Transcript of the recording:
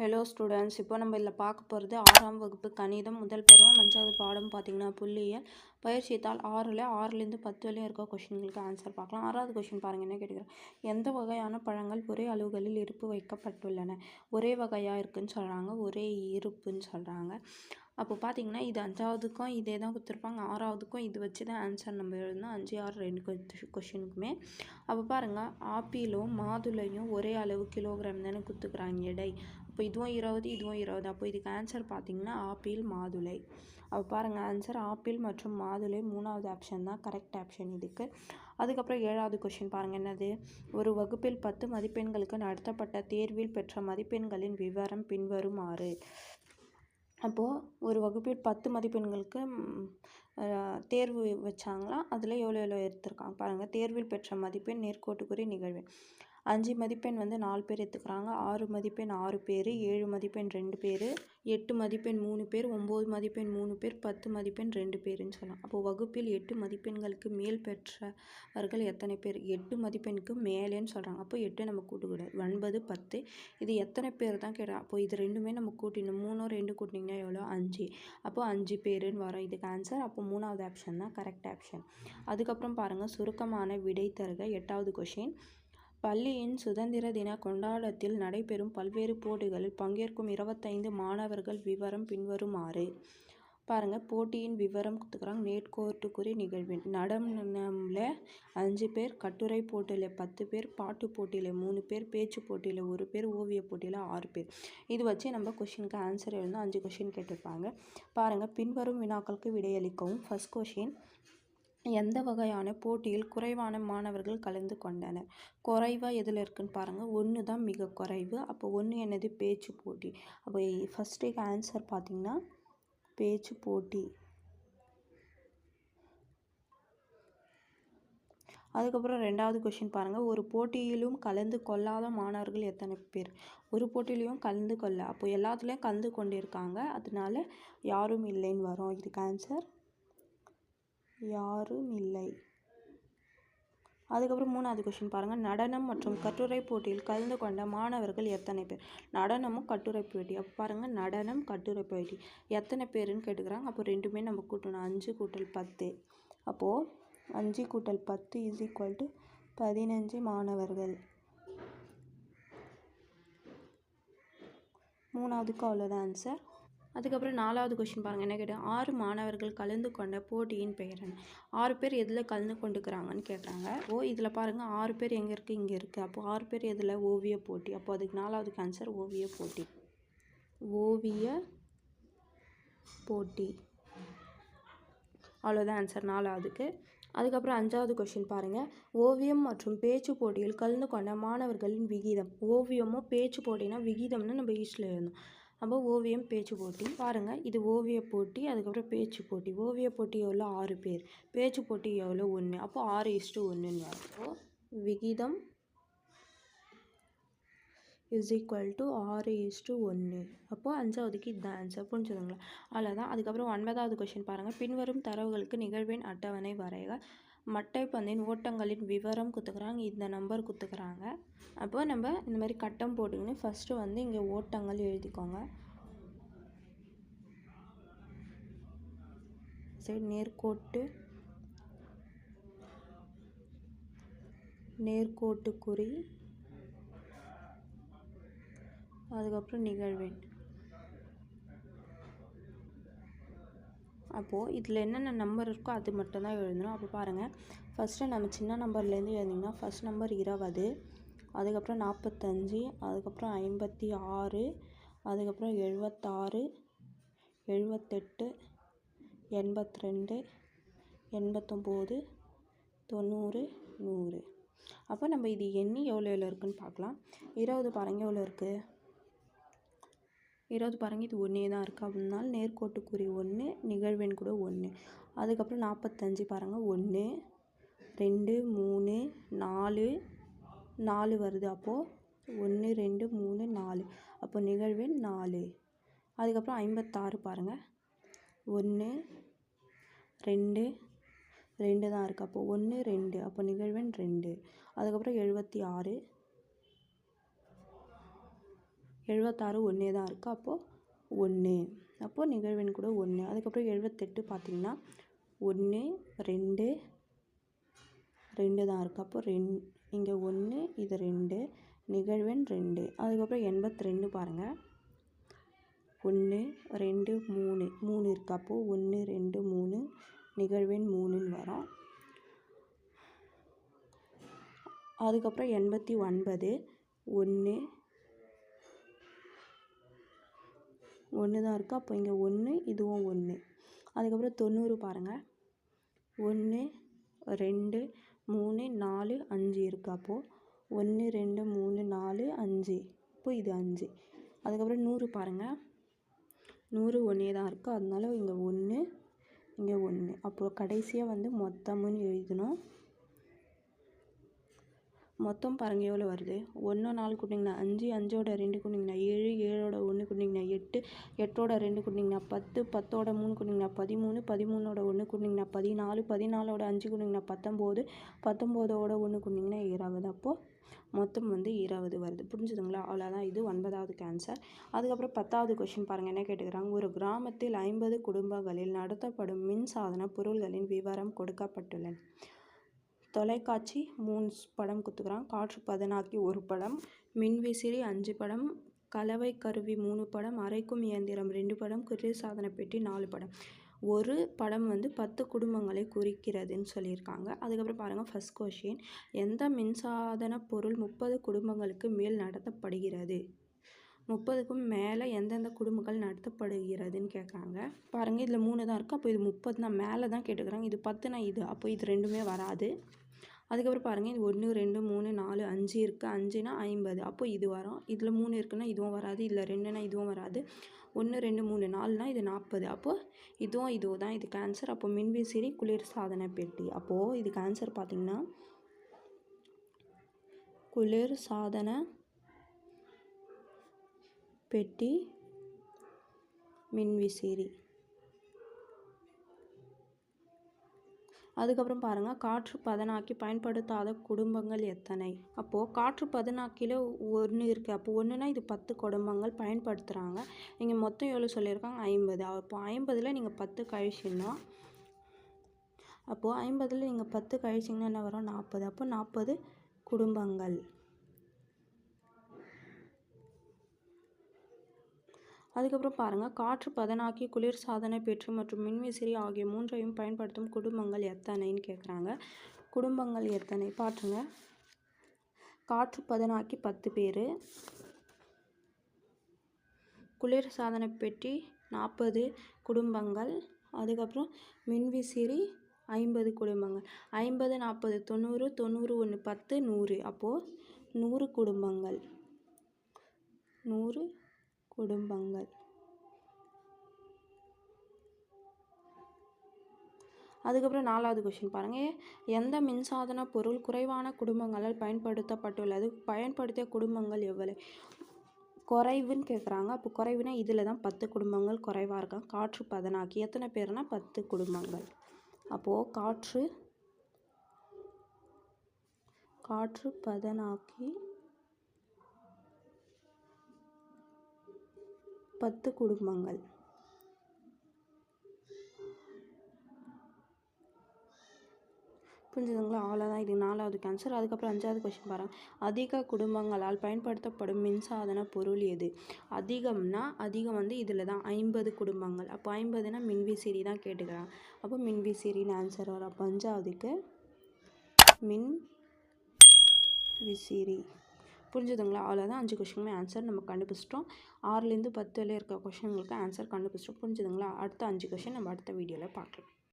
Hello students இப்போ நம்ம இதில் பார்க்க போகிறது ஆறாம் வகுப்பு கணிதம் முதல் பருவம் அஞ்சாவது பாடம் பார்த்தீங்கன்னா புள்ளியியல் பயிற்சி தாள் ஆறில் ஆறுலேருந்து பத்து வரையும் இருக்க கொஷின்களுக்கு ஆன்சர் பார்க்கலாம். ஆறாவது கொஷின் பாருங்கள் என்ன கேட்குறேன் எந்த வகையான பழங்கள் ஒரே அளவுகளில் இருப்பு வைக்கப்பட்டுள்ளன? ஒரே வகையாக இருக்குன்னு சொல்கிறாங்க ஒரே இருப்புன்னு சொல்கிறாங்க. அப்போ பார்த்தீங்கன்னா இது அஞ்சாவதுக்கும் இதே தான் கொடுத்துருப்பாங்க. ஆறாவதுக்கும் இது வச்சு தான் ஆன்சர் நம்ம எழுதணும். அஞ்சு ஆறு ரெண்டு கொஷினுக்குமே அப்போ பாருங்கள் ஆப்பிளும் மாதுளையும் ஒரே அளவு கிலோகிராம் தானே கொடுத்துக்குறாங்க எடை. அப்போ இதுவும் இருபது இதுவும் இருபது. அப்போ இதுக்கு ஆன்சர் பார்த்தீங்கன்னா ஆப்பிள் மாதுளை. அப்போ பாருங்கள் ஆன்சர் ஆப்பிள் மற்றும் மாதுளை மூணாவது ஆப்ஷன் தான். கரெக்ட் ஆப்ஷன் இதுக்கு. அதுக்கப்புறம் ஏழாவது கொஷின் பாருங்கள் என்னது? ஒரு வகுப்பில் பத்து மதிப்பெண்களுக்கு நடத்தப்பட்ட தேர்வில் பெற்ற மதிப்பெண்களின் விவரம் பின்வருமாறு. அப்போது ஒரு வகுப்பில் பத்து மதிப்பெண்களுக்கு தேர்வு வச்சாங்களாம் அதில் எவ்வளோ எவ்வளோ எடுத்திருக்காங்க? பாருங்கள் தேர்வில் பெற்ற மதிப்பெண் நேர்கோட்டுக்குறி நிகழ்வு. அஞ்சு மதிப்பெண் வந்து நாலு பேர் எடுத்துக்கிறாங்க ஆறு மதிப்பெண் ஆறு பேர் ஏழு மதிப்பெண் ரெண்டு பேர் எட்டு மதிப்பெண் மூணு பேர் ஒம்பது மதிப்பெண் மூணு பேர் பத்து மதிப்பெண் ரெண்டு பேருன்னு சொல்லலாம். அப்போது வகுப்பில் எட்டு மதிப்பெண்களுக்கு மேல் பெற்றவர்கள் எத்தனை பேர்? எட்டு மதிப்பெண்க்கு மேலேன்னு சொல்கிறாங்க அப்போ எட்டு நம்ம கூட்டக்கூடாது ஒன்பது பத்து இது எத்தனை பேர் தான் கேட்டால் அப்போ இது ரெண்டுமே நம்ம கூட்டிடணும். மூணோ ரெண்டு கூட்டினீங்கன்னா எவ்வளோ? அஞ்சு. அப்போ அஞ்சு பேருன்னு வரும். இதுக்கு ஆன்சர் அப்போ மூணாவது ஆப்ஷன் தான் கரெக்ட் ஆப்ஷன் அதுக்கப்புறம் பாருங்கள் சுருக்கமான விடை தருக. எட்டாவது கொஷின் பள்ளியின் சுதந்திர தின கொண்டாட்டத்தில் நடைபெறும் பல்வேறு போட்டிகளில் பங்கேற்கும் இருபத்தைந்து மாணவர்கள் விவரம் பின்வருமாறு. பாருங்கள் போட்டியின் விவரம் கொடுத்துக்கிறாங்க நேர்கோட்டுக்குறி நிகழ்வின் நடனமில் அஞ்சு பேர் கட்டுரை போட்டியில் பத்து பேர் பாட்டு போட்டியில் மூணு பேர் பேச்சு போட்டியில் ஒரு பேர் ஓவிய போட்டியில் ஆறு பேர். இது வச்சு நம்ம கொஷினுக்கு ஆன்சர் எழுந்தோம் அஞ்சு கொஷின் கேட்டிருப்பாங்க. பாருங்கள் பின்வரும் வினாக்களுக்கு விடையளிக்கவும். ஃபர்ஸ்ட் கொஷின் எந்த வகையான போட்டியில் குறைவான மாணவர்கள் கலந்து கொண்டனர்? குறைவாக எதில் இருக்குன்னு பாருங்கள் ஒன்று தான் மிக குறைவு. அப்போ ஒன்று என்னது? பேச்சு போட்டி. அப்போ ஃபஸ்ட்டு ஆன்சர் பார்த்திங்கன்னா பேச்சு போட்டி. அதுக்கப்புறம் ரெண்டாவது கொஷின் பாருங்கள் ஒரு போட்டியிலும் கலந்து கொள்ளாத மாணவர்கள் எத்தனை பேர்? ஒரு போட்டியிலையும் கலந்து கொள்ள. அப்போ எல்லாத்துலேயும் கலந்து கொண்டிருக்காங்க. அதனால யாரும் இல்லைன்னு வரும். இதுக்கு ஆன்சர் யாரும் இல்லை அதுக்கப்புறம் மூணாவது கொஷின் பாருங்கள் நடனம் மற்றும் கட்டுரை போட்டியில் கலந்து கொண்ட மாணவர்கள் எத்தனை பேர்? நடனமும் கட்டுரை போட்டி. அப்போ பாருங்கள் நடனம் கட்டுரை போட்டி. எத்தனை பேருன்னு கேட்டுக்கிறாங்க. அப்போ ரெண்டுமே நம்ம கூட்டணும். அஞ்சு கூட்டல் பத்து. அப்போது அஞ்சு கூட்டல் பத்து இஸ் ஈக்குவல் டு பதினஞ்சு மாணவர்கள். மூணாவதுக்கு அவ்வளோதான் ஆன்சர் அதுக்கப்புறம் நாலாவது கொஷின் பாருங்கள் என்ன கேட்டேன் ஆறு மாணவர்கள் கலந்து கொண்ட போட்டியின் பெயர் என்ன? ஆறு பேர் எதில் கலந்து கொண்டுக்கிறாங்கன்னு கேட்குறாங்க ஓ இதில் பாருங்கள் ஆறு பேர் எங்கே இருக்குது இங்கே இருக்குது அப்போ ஆறு பேர் எதில்? ஓவிய போட்டி. அப்போ அதுக்கு நாலாவதுக்கு ஆன்சர் ஓவிய போட்டி. ஓவிய போட்டி. அவ்வளோதான் ஆன்சர் நாலாவதுக்கு. அதுக்கப்புறம் அஞ்சாவது கொஷின் பாருங்கள் ஓவியம் மற்றும் பேச்சு போட்டியில் கலந்து கொண்ட மாணவர்களின் விகிதம். ஓவியமும் பேச்சு போட்டினா விகிதம்னு நம்ம ஈஸ்டில் எழுதணும். நம்ம ஓவியம் பேச்சு போட்டி. பாருங்கள் இது ஓவிய போட்டி அதுக்கப்புறம் பேச்சு போட்டி. ஓவிய போட்டி எவ்வளோ? ஆறு பேர். பேச்சு போட்டி எவ்வளோ? ஒன்று. அப்போ ஆறு இஷ்டு ஒன்றுன்னு வரும். விகிதம் இஸ் ஈக்குவல் டு ஆறு இஸ்டு ஒன்று. அப்போது அஞ்சாவதுக்கு இதுதான் ஆன்சர் புரிஞ்சுதுங்களா அவ்வளோதான். அதுக்கப்புறம் ஒன்பதாவது கொஷின் பாருங்கள் பின்வரும் தரவுகளுக்கு நிகழ்வின் அட்டவணை வரைக. மட்டைப்பந்தின் ஓட்டங்களின் விவரம் கொடுத்துக்கிறாங்க இந்த நம்பர் கொடுத்துக்கிறாங்க அப்போ நம்ம இந்த மாதிரி கட்டம் போட்டுக்கின்னு ஃபஸ்ட்டு வந்து இங்கே ஓட்டங்கள் எழுதிக்கோங்க. சரி நேர்கோட்டு நேர்கோட்டுக்குறி அதுக்கப்புறம் நிகழ்வெண். அப்போது இதில் என்னென்ன நம்பர் இருக்கோ அது மட்டும்தான் எழுதணும். அப்போ பாருங்கள் ஃபஸ்ட்டு நம்ம சின்ன நம்பர்லேருந்து எழுதிங்கன்னா ஃபஸ்ட் நம்பர் இருபது அதுக்கப்புறம் நாற்பத்தஞ்சு அதுக்கப்புறம் ஐம்பத்தி ஆறு அதுக்கப்புறம் எழுபத்தாறு எழுபத்தெட்டு எண்பத்தி ரெண்டு எண்பத்தொம்போது தொண்ணூறு நூறு. அப்போ நம்ம இது எண்ணி எவ்வளோ எவ்வளோ இருக்குதுன்னு பார்க்கலாம். இருபது பாருங்கள் எவ்வளோ இருக்குது இருபது பாருங்க இது ஒன்றே தான் இருக்குது அப்படின்னால நேர்கோட்டுக்குறி ஒன்று நிகழ்வெண் கூட ஒன்று அதுக்கப்புறம் நாற்பத்தஞ்சு பாருங்கள் ஒன்று ரெண்டு மூணு நாலு நாலு வருது. அப்போது ஒன்று ரெண்டு மூணு நாலு. அப்போ நிகழ்வெண் நாலு. அதுக்கப்புறம் ஐம்பத்தாறு பாருங்கள் ஒன்று ரெண்டு ரெண்டு தான் இருக்குது அப்போது ஒன்று ரெண்டு. அப்போ நிகழ்வெண் ரெண்டு. அதுக்கப்புறம் எழுபத்தி ஆறு. எழுபத்தாறு ஒன்றே தான் இருக்குது அப்போது ஒன்று அப்போது நிகழ்வெண் கூட ஒன்று அதுக்கப்புறம் எழுபத்தெட்டு பார்த்திங்கன்னா ஒன்று ரெண்டு ரெண்டு தான் இருக்குது அப்போது ரெண் இங்கே ஒன்று இது ரெண்டு நிகழ்வெண் ரெண்டு. அதுக்கப்புறம் எண்பத்தி ரெண்டு பாருங்கள் ஒன்று ரெண்டு மூணு. மூணு இருக்குது அப்போது ஒன்று ரெண்டு மூணு நிகழ்வெண் மூணுன்னு வரும். அதுக்கப்புறம் எண்பத்தி ஒன்பது ஒன்று ஒன்று தான் இருக்குது அப்போ இங்கே ஒன்று இதுவும் ஒன்று அதுக்கப்புறம் தொண்ணூறு பாருங்கள் ஒன்று ரெண்டு மூணு நாலு அஞ்சு இருக்குது அப்போது ஒன்று ரெண்டு மூணு நாலு அஞ்சு. இப்போ இது அஞ்சு. அதுக்கப்புறம் நூறு பாருங்கள் நூறு ஒன்றே தான் இருக்குது அதனால இங்கே ஒன்று இங்கே ஒன்று அப்புறம் கடைசியாக வந்து மொத்தமுன்னு எழுதணும். மொத்தம் பாருங்கள் எவ்வளோ வருது? ஒன்று நாலு கூட்டிங்கன்னா அஞ்சு அஞ்சோட ரெண்டு கூட்டிங்கன்னா ஏழு ஏழோட ஒன்று கூட்டிங்கன்னா எட்டு எட்டோட ரெண்டு கூட்டிங்கன்னா பத்து பத்தோட மூணு கூட்டிங்கன்னா பதிமூணு பதிமூணோட ஒன்று கூட்டிங்கன்னா பதினாலு பதினாலோட அஞ்சு கூட்டிங்கன்னா பத்தொம்போது பத்தொம்போதோட ஒன்று கூட்டிங்கன்னா இருபது. அப்போது மொத்தம் வந்து இருபது வருது. புரிஞ்சுதுங்களா? அவ்வளோதான் இது ஒன்பதாவது கேன்சர் அதுக்கப்புறம் பத்தாவது கொஷின் பாருங்கள் என்ன கேட்டுக்கிறாங்க? ஒரு கிராமத்தில் ஐம்பது குடும்பங்களில் நடத்தப்படும் மின் சாதன பொருள்களின் விவரம் கொடுக்கப்பட்டுள்ளன. தொலைக்காட்சி மூணு படம் கொடுத்துக்கிறான் காற்று பதனாக்கி ஒரு படம். மின்விசிறி அஞ்சு படம். கலவை கருவி மூணு படம். அரைக்கும் இயந்திரம் ரெண்டு படம். குளிர்சாதன பெட்டி நாலு படம். ஒரு படம் வந்து பத்து குடும்பங்களை குறிக்கிறதுன்னு சொல்லியிருக்காங்க. அதுக்கப்புறம் பாருங்கள் ஃபஸ்ட் கொஷின் எந்த மின்சாதன பொருள் முப்பது குடும்பங்களுக்கு மேல் நடத்தப்படுகிறது? முப்பதுக்கும் மேலே எந்தெந்த குடும்பங்கள் நடத்தப்படுகிறதுன்னு கேட்குறாங்க பாருங்கள் இதில் மூணு தான் இருக்குது அப்போ இது முப்பது தான் மேலே தான் கேட்டுக்கிறாங்க. இது பத்துனா இது. அப்போ இது ரெண்டுமே வராது. அதுக்கப்புறம் பாருங்கள் இது ஒன்று ரெண்டு மூணு நாலு அஞ்சு இருக்குது அஞ்சுனா ஐம்பது. அப்போ இது வரும். இதில் மூணு இருக்குன்னா இதுவும் வராது. இதில் ரெண்டுனா இதுவும் வராது. ஒன்று ரெண்டு மூணு நாலுனா இது நாற்பது அப்போது இதுவும் இதுவும் தான் இது கேன்சர் அப்போ மின்விசிறி குளிர் சாதன பெட்டி. அப்போது இது கேன்சர் பார்த்திங்கன்னா குளிர் சாதன பெட்டி மின்விசிறி. அதுக்கப்புறம் பாருங்கள் காற்று பதனாக்கி பயன்படுத்தாத குடும்பங்கள் எத்தனை? அப்போது காற்று பதனாக்கியில் ஒன்று இருக்குது அப்போ ஒன்றுனா இது பத்து குடும்பங்கள் பயன்படுத்துகிறாங்க இங்கே மொத்தம் எவ்வளோ சொல்லியிருக்காங்க? ஐம்பது. அப்போ ஐம்பதில் நீங்கள் பத்து கழிச்சுன்னா அப்போது ஐம்பதில் நீங்கள் பத்து கழிச்சிங்கன்னா என்ன வரும்? நாற்பது அப்போ நாற்பது குடும்பங்கள். அதுக்கப்புறம் பாருங்கள் காற்று பதனாக்கி குளிர் சாதன பெற்று மற்றும் மின்விசிறி ஆகிய மூன்றையும் பயன்படுத்தும் குடும்பங்கள் எத்தனைன்னு கேட்குறாங்க குடும்பங்கள் எத்தனை? பாட்டுங்க காற்று பதனாக்கி பத்து பேர். குளிர் சாதன பெட்டி நாற்பது குடும்பங்கள். அதுக்கப்புறம் மின்விசிறி ஐம்பது குடும்பங்கள். ஐம்பது நாற்பது தொண்ணூறு தொண்ணூறு ஒன்று பத்து நூறு. அப்போது நூறு குடும்பங்கள். நூறு குடும்பங்கள். அதுக்கப்புறம் நாலாவது கொஷின் பாருங்கள் எந்த மின்சாதன பொருள் குறைவான குடும்பங்களால் பயன்படுத்தப்பட்டுள்ளது? பயன்படுத்திய குடும்பங்கள் எவ்வளவு? குறைவுன்னு கேட்குறாங்க அப்போ குறைவுனா இதில் தான் பத்து குடும்பங்கள் குறைவாக இருக்காங்க காற்று பதனாக்கி. எத்தனை பேர்னா பத்து குடும்பங்கள். அப்போது காற்று காற்று பதனாக்கி பத்து குடும்பங்கள். புரிஞ்சுதுங்களா? அவ்வளோதான் இது நாலாவது கேன்சர் அதுக்கப்புறம் அஞ்சாவது கொஷின் பாருங்கள் அதிக குடும்பங்களால் பயன்படுத்தப்படும் மின்சாதன பொருள் எது? அதிகம்னா அதிகம் வந்து இதில் தான் ஐம்பது குடும்பங்கள். அப்போ ஐம்பதுனா மின்விசிறி தான் கேட்டுக்கிறாங்க. அப்போ மின்விசிறின்னு ஆன்சர் வரும். அப்போ அஞ்சாவதுக்கு மின் விசிறி புரிஞ்சுதுங்களா? அவ்வளோதான் அஞ்சு கொஷினுமே ஆன்சர் நம்ம கண்டுபிடிச்சிட்டோம். ஆறுலேருந்து பத்து வரையும் இருக்க கொஷின்களுக்கு ஆன்சர் கண்டுபிடிச்சிட்டோம். புரிஞ்சுதுங்களா? அடுத்த அஞ்சு கொஷின் நம்ம அடுத்த வீடியோவில் பார்க்கலாம்.